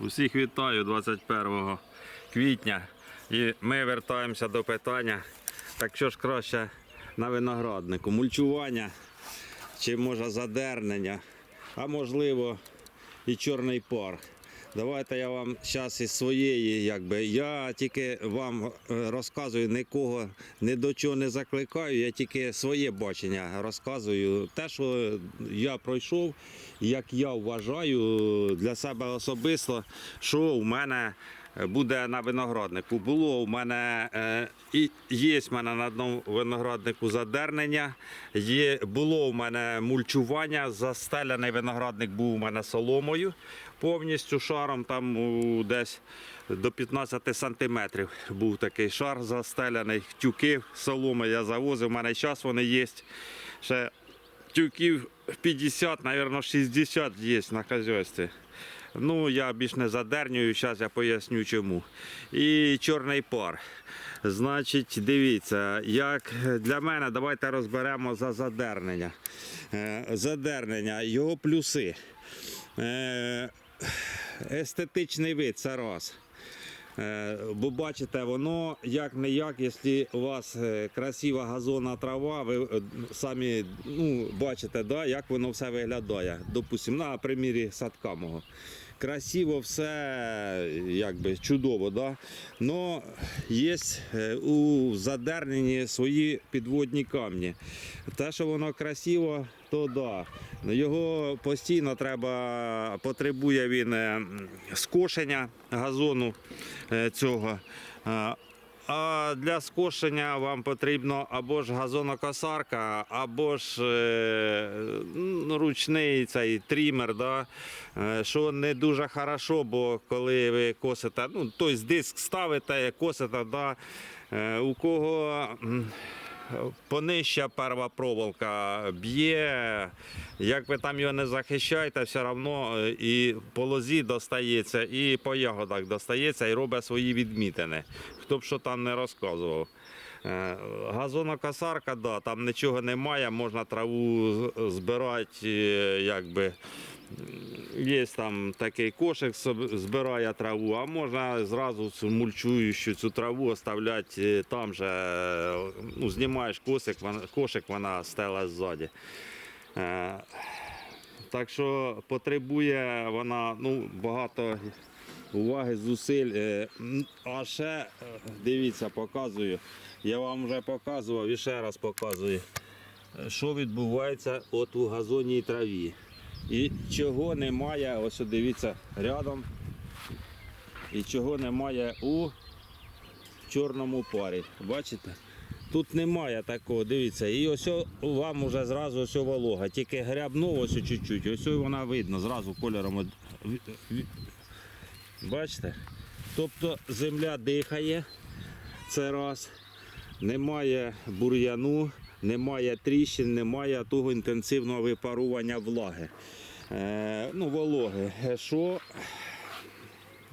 Усіх вітаю 21 квітня. І ми вертаємося до питання. Так що ж краще на винограднику? Мульчування чи може задернення, а можливо і чорний пар. Давайте я вам зараз із своєї, якби я тільки вам е, розказую нікого ні до чого не закликаю, я тільки своє бачення розказую. Те, що я пройшов, як я вважаю для себе особисто, що у мене буде на винограднику. Було у мене е, і є в мене на одному винограднику задернення, є, було у мене мульчування, застеляний виноградник був у мене соломою повністю шаром, там десь до 15 сантиметрів був такий шар застеляний, тюки соломи я завозив, у мене зараз вони є. Ще тюків 50, мабуть, 60 є на хазяйстві. Ну, я більш не задернюю, зараз я поясню чому. І чорний пар. Значить, дивіться, як для мене, давайте розберемо за задернення. Е, Задернення, його плюси. Естетичний вид це раз. Е, Бо бачите, воно як не як, якщо у вас е, красива газонна трава, ви е, самі ну, бачите, да, як воно все виглядає. Допустимо, на примірі садка мого. Красиво все, якби чудово, да? Но є е, у задерненні свої підводні камні. Те, що воно красиво, то да. Його постійно треба, потребує він е, скошення газону е, цього. А для скошення вам потрібно або ж газонокосарка, або ж е, ну, ручний цей трімер, да? е, що не дуже хорошо, бо коли ви косите, ну, тобто диск ставите, косите, да? е, у кого понижча перва проволока б'є, як ви там його не захищаєте, все одно е, і по лозі достається, і по ягодах достається, і робить свої відмітини. Хто б що там не розказував. Е, Газонокосарка, да, там нічого немає, можна траву збирати, е, якби. Є там такий кошик, збирає траву, а можна зразу цю мульчуючу цю траву оставляти е, там же. е, Ну, знімаєш косик, кошик, вона стела ззаді. Е, Так що потребує вона ну, багато уваги, зусиль. А ще дивіться, показую. Я вам вже показував і ще раз показую, що відбувається от у газонній траві. І чого немає, ось дивіться, рядом. І чого немає у чорному парі. Бачите? Тут немає такого, дивіться. І ось вам уже зразу ось волога. Тільки грябну ось чуть-чуть. Ось вона видно зразу кольором. Бачите? Тобто земля дихає. Це раз. Немає бур'яну, немає тріщин, немає того інтенсивного випарування влаги. Е, ну, вологи. Е, Що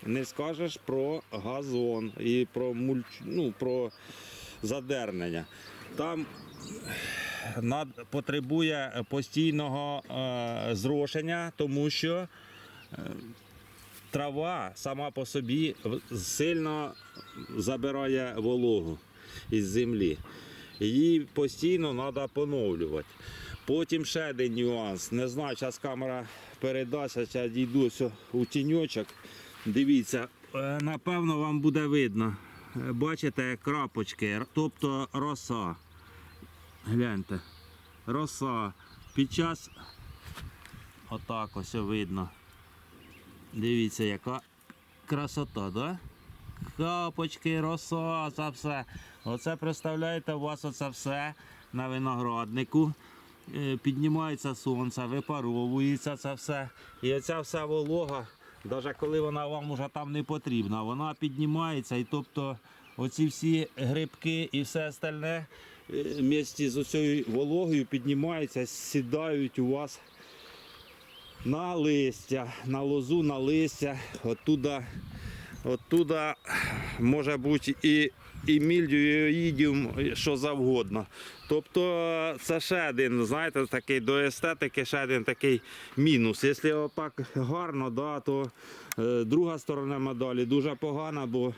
не скажеш про газон і про мульч, ну, про задернення. Там над, потребує постійного е, зрошення, тому що е, трава сама по собі сильно забирає вологу із землі. Її постійно треба поновлювати. Потім ще один нюанс. Не знаю, зараз камера передасть, а зараз дійду ось у тіньочок. Дивіться, е, напевно, вам буде видно. Е, Бачите, крапочки, тобто роса. Гляньте. Роса. Під час отак ось видно. Дивіться, яка красота, да? Капочки, роса, це все. Оце представляєте, у вас оце все на винограднику. Е, Піднімається сонце, випаровується це все. І оця вся волога, навіть коли вона вам уже там не потрібна, вона піднімається. І тобто оці всі грибки і все остальне е, вместе з цією вологою піднімаються, сідають у вас на листя, на лозу, на листя. Оттуда, оттуда може бути і і оїдіум, що завгодно. Тобто це ще один, знаєте, такий до естетики, ще один такий мінус. Якщо отак гарно, да, то е, друга сторона медалі дуже погана, бо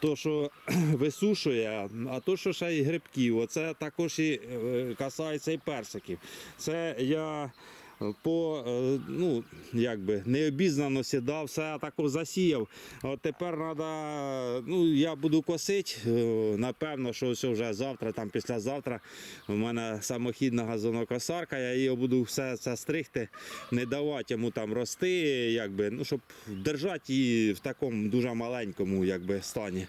то, що висушує, а то, що ще й грибків, оце також і е, касається і персиків. Це я по е, ну, якби необізнано сідав, все також засіяв. От тепер треба, ну я буду косити. е, Напевно, що ось вже завтра, там післязавтра. У мене самохідна газонокосарка, я її буду все це стригти, не давати йому там рости, якби, ну, щоб держати її в такому дуже маленькому якби, стані.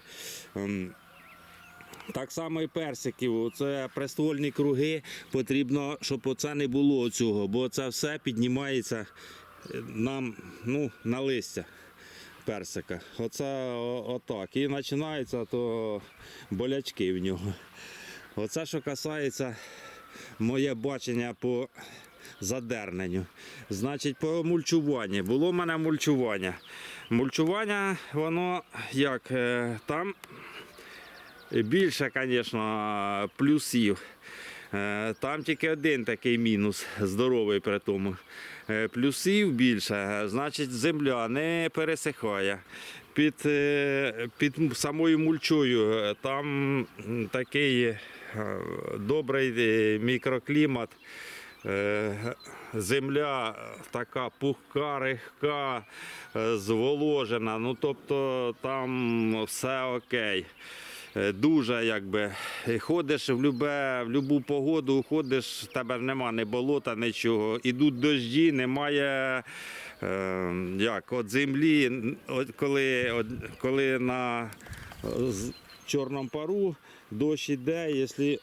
Так само і персиків. Це приствольні круги. Потрібно, щоб оце не було цього, бо це все піднімається е, нам ну, на листя персика. Оце отак. І починаються то болячки в нього. Оце, що касається моє бачення по задерненню. Значить, по мульчуванню. Було в мене мульчування. Мульчування, воно як е, там Більше, звісно, плюсів. Е, Там тільки один такий мінус, здоровий при тому. Е, Плюсів більше, значить, земля не пересихає. Під, е, під самою мульчою е, там такий е, добрий е, мікроклімат. Е, Земля така пухка, рихка, е, зволожена. Ну тобто там все окей. Е, Дуже якби е, ходиш в любе, в любу погоду, ходиш, тебе нема ні болота, нічого. Ідуть дожді, немає е, як, от землі, от коли, от, коли на чорному пару дощ іде, якщо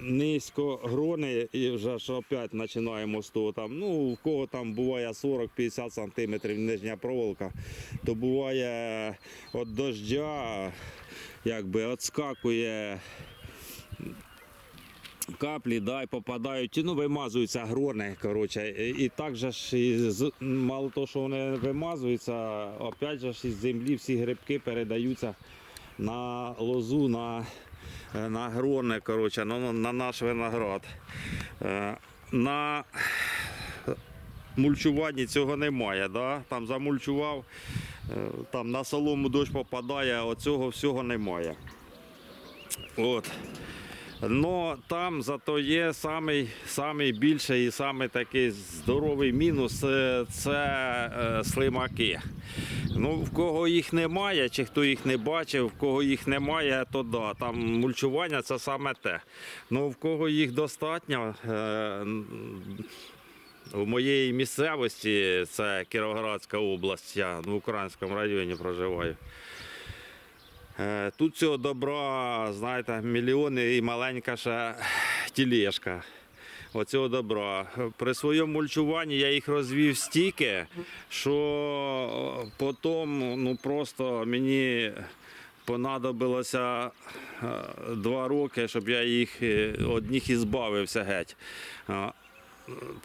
низько грони і вже ж опять починаємо з того там. Ну, в кого там буває 40-50 сантиметрів нижня проволока, то буває від дождя, якби відскакує каплі, да, і попадають, ну, вимазуються грони. Коротше. І, і так же ж мало того, що вони вимазуються, опять же ж із землі всі грибки передаються на лозу, на, на грони, коротше, на, на наш виноград. Е, На мульчуванні цього немає. Да? Там замульчував, там на солому дощ попадає, а оцього всього немає. От. Но там зато є самий, самий більший і самий такий здоровий мінус е, це е, слимаки. Ну, в кого їх немає, чи хто їх не бачив, в кого їх немає, то да, там мульчування це саме те. Ну, в кого їх достатньо, е, в моєї місцевості, це Кіровоградська область, я в Українському районі проживаю. Е, Тут цього добра, знаєте, мільйони і маленька ще тілешка. Оцього добра. При своєму мульчуванні я їх розвів стільки, що потім ну, просто мені понадобилося е, два роки, щоб я їх е, одних і збавився геть.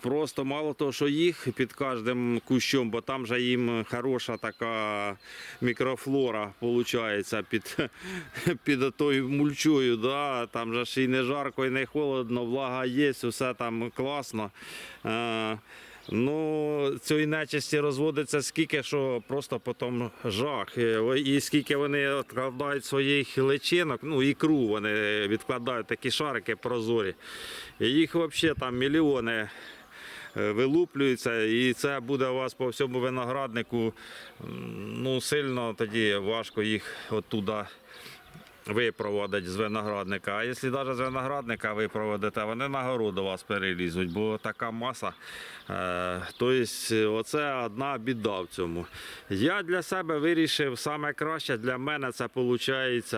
Просто мало того, що їх під кожним кущом, бо там же їм хороша така мікрофлора виходить під, під тою мульчою. Да? Там же ж і не жарко, і не холодно, влага є, все там класно. Ну, цієї нечисті розводиться скільки, що просто потім жах. Е, І скільки вони відкладають своїх личинок, ну ікру вони відкладають такі шарики прозорі. І їх взагалі там мільйони е, вилуплюються, і це буде у вас по всьому винограднику. Ну, сильно тоді важко їх оттуда випроводить з виноградника. А якщо навіть з виноградника випроводите, вони на гору до вас перелізуть, бо така маса. Е, тобто, оце одна біда в цьому. Я для себе вирішив, саме краще для мене це виходить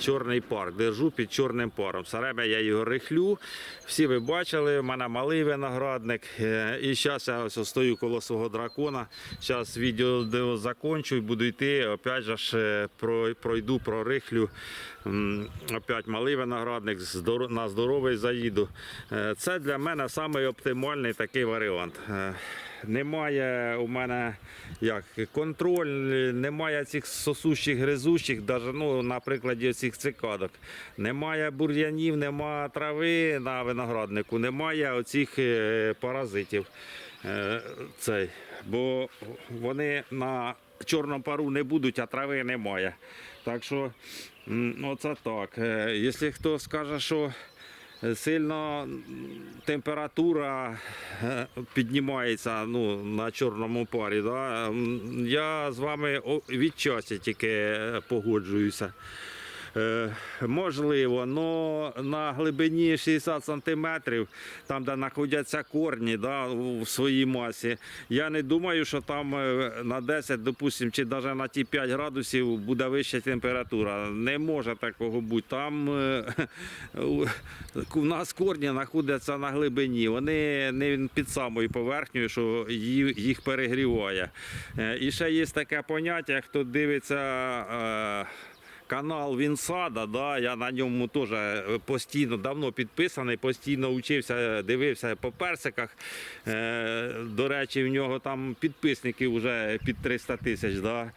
чорний пар. Держу під чорним паром. Все я його рихлю. Всі ви бачили, в мене малий виноградник. Е, І зараз я ось стою коло свого дракона. Зараз відео закончу і буду йти. Опять же е, про- пройду, прорихлю. Опять малий виноградник, на здоровий заїду. Е, Це для мене самий такий варіант. Е, немає у мене як контроль, немає цих сосущих, гризущих, даже, ну, на прикладі цих цикадок. Немає бур'янів, немає трави на винограднику, немає оцих е, паразитів. Цей, бо вони на чорному пару не будуть, а трави немає. Так що, оце так. Е, Якщо хто скаже, що сильно температура е, піднімається ну, на чорному парі. Да? Я з вами від часу тільки е, погоджуюся. Е, можливо, але на глибині 60 сантиметрів, там, де знаходяться корні да, в своїй масі, я не думаю, що там е, на 10, допустим, чи навіть на ті 5 градусів буде вища температура. Не може такого бути. Там е, у- нас корні знаходяться на глибині. Вони не під самою поверхнею, що їх перегріває. І ще є таке поняття, хто дивиться. Е, Канал Вінсада, да, я на ньому теж постійно давно підписаний, постійно учився, дивився по персиках. Е, до речі, в нього там підписників вже під 300 тисяч. Да.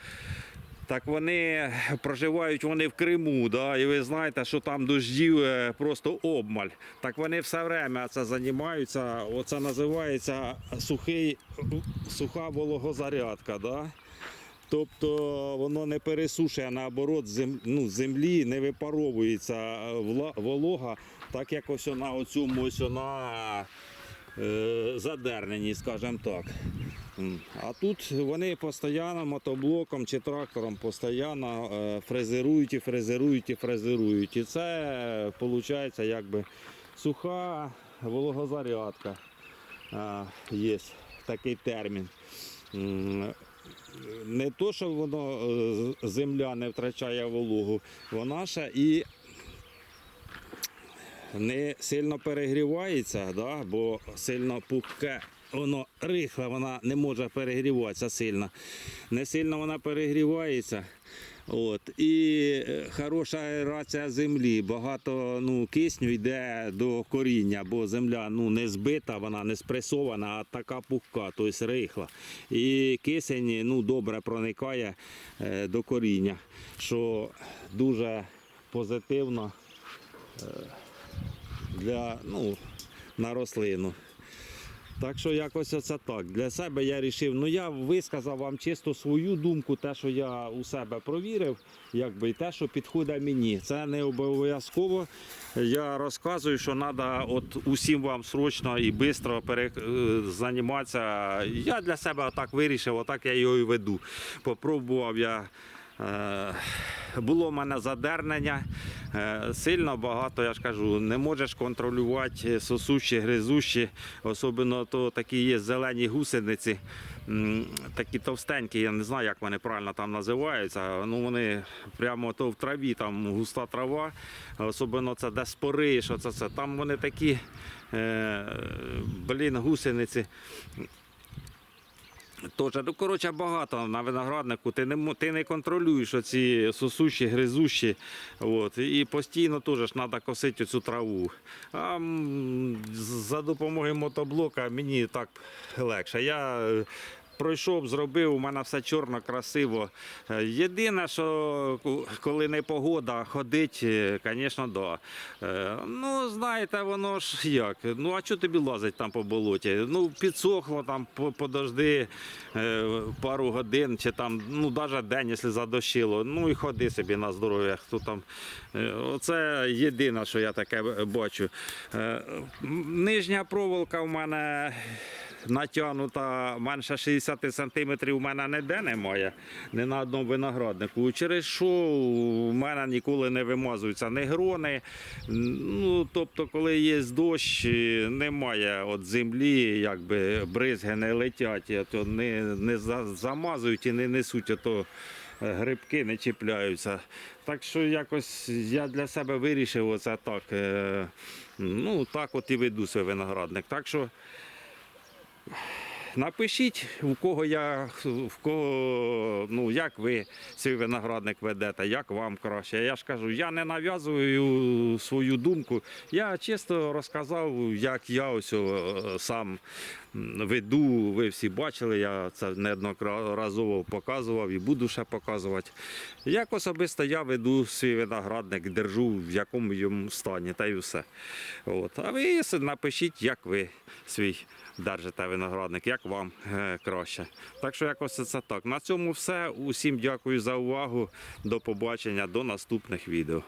Так вони проживають вони в Криму, да, і ви знаєте, що там дождів е, просто обмаль. Так вони все время це займаються. Оце називається сухий, суха вологозарядка. Да? Тобто воно не пересушує, наоборот, зем, ну, землі не випаровується волога, так як ось на оцьому ось на е, задерненні, скажімо так. А тут вони постійно мотоблоком чи трактором постійно е, фрезерують і фрезерують і фрезерують. І це виходить якби суха вологозарядка. Є такий термін. Не то, що воно е, земля не втрачає вологу, вона ще і не сильно перегрівається, да, бо сильно пухке, воно рихле, вона не може перегріватися сильно. Не сильно вона перегрівається. От. І е, хороша аерація землі. Багато ну, кисню йде до коріння, бо земля ну, не збита, вона не спресована, а така пухка, тобто рихла. І кисень ну, добре проникає е, до коріння, що дуже позитивно для, ну, на рослину. Так що якось оце так. Для себе я вирішив, ну я висказав вам чисто свою думку, те, що я у себе провірив, якби і те, що підходить мені. Це не обов'язково. Я розказую, що треба от усім вам срочно і швидко пере... е, займатися. Я для себе отак вирішив, отак я його і веду. Попробував я. Е, Було в мене задернення, е, сильно багато, я ж кажу, не можеш контролювати сосущі, гризущі, особливо то такі є зелені гусениці, такі товстенькі, я не знаю, як вони правильно там називаються. Ну вони прямо то в траві, там густа трава, особливо це де спори, що це, це. Там вони такі, е, блін, гусениці. Тоже, ну коротше, багато на винограднику. Ти не ти не контролюєш оці сосущі, гризущі. От, і постійно теж треба косити цю траву. А за допомогою мотоблока мені так легше. Я е, пройшов, зробив, у мене все чорно, красиво. Е, Єдине, що коли не погода, ходить, е, звісно, да. Е, Ну, знаєте, воно ж як. Ну, а що тобі лазить там по болоті? Ну, підсохло там, по- подожди е, пару годин, чи там, ну, навіть день, якщо задощило. Ну і ходи собі на здоров'я. Хто там. Е, Оце єдине, що я таке бачу. Е, Нижня проволока в мене натягнута менше 60 сантиметрів у мене ніде немає, ні на одному винограднику. Через що у мене ніколи не вимазуються ні грони. Ну, тобто, коли є дощ, немає от землі, якби бризги не летять, то не, не замазують і не несуть ото грибки, не чіпляються. Так що якось я для себе вирішив оце так. е, Ну, так от і веду свій виноградник. Так що Напишіть, у кого я, в кого, ну як ви свій виноградник ведете, як вам краще. Я ж кажу, я не нав'язую свою думку. Я чисто розказав, як я ось сам веду, ви всі бачили, я це неодноразово показував і буду ще показувати. Як особисто я веду свій виноградник, держу в якому йому стані, та й все. От. А ви напишіть, як ви свій держите виноградник, як вам е, краще. Так що якось це так. На цьому все. Усім дякую за увагу. До побачення, до наступних відео.